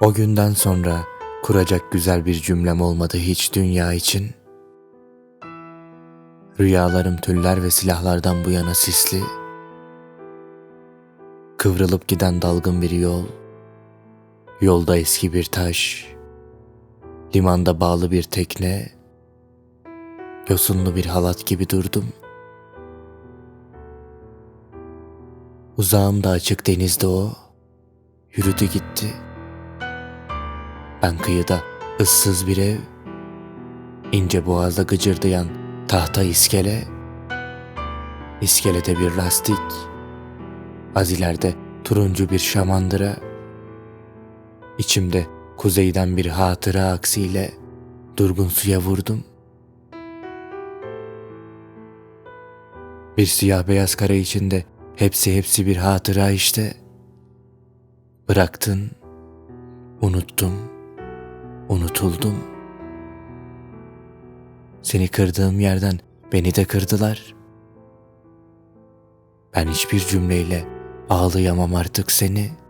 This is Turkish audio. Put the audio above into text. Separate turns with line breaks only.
O günden sonra kuracak güzel bir cümlem olmadı hiç dünya için. Rüyalarım tüller ve silahlardan bu yana sisli. Kıvrılıp giden dalgın bir yol. Yolda eski bir taş. Limanda bağlı bir tekne. Yosunlu bir halat gibi durdum. Uzağımda açık denizde o. Yürüdü gitti. Ben kıyıda ıssız bir ev. ince boğazda gıcırdayan tahta iskele. İskelede bir lastik. Az ileride turuncu bir şamandıra. İçimde kuzeyden bir hatıra aksiyle durgun suya vurdum. Bir siyah beyaz kare içinde hepsi hepsi bir hatıra işte. Bıraktın, unuttum, unutuldum. Seni kırdığım yerden beni de kırdılar. Ben hiçbir cümleyle ağlayamam artık seni.''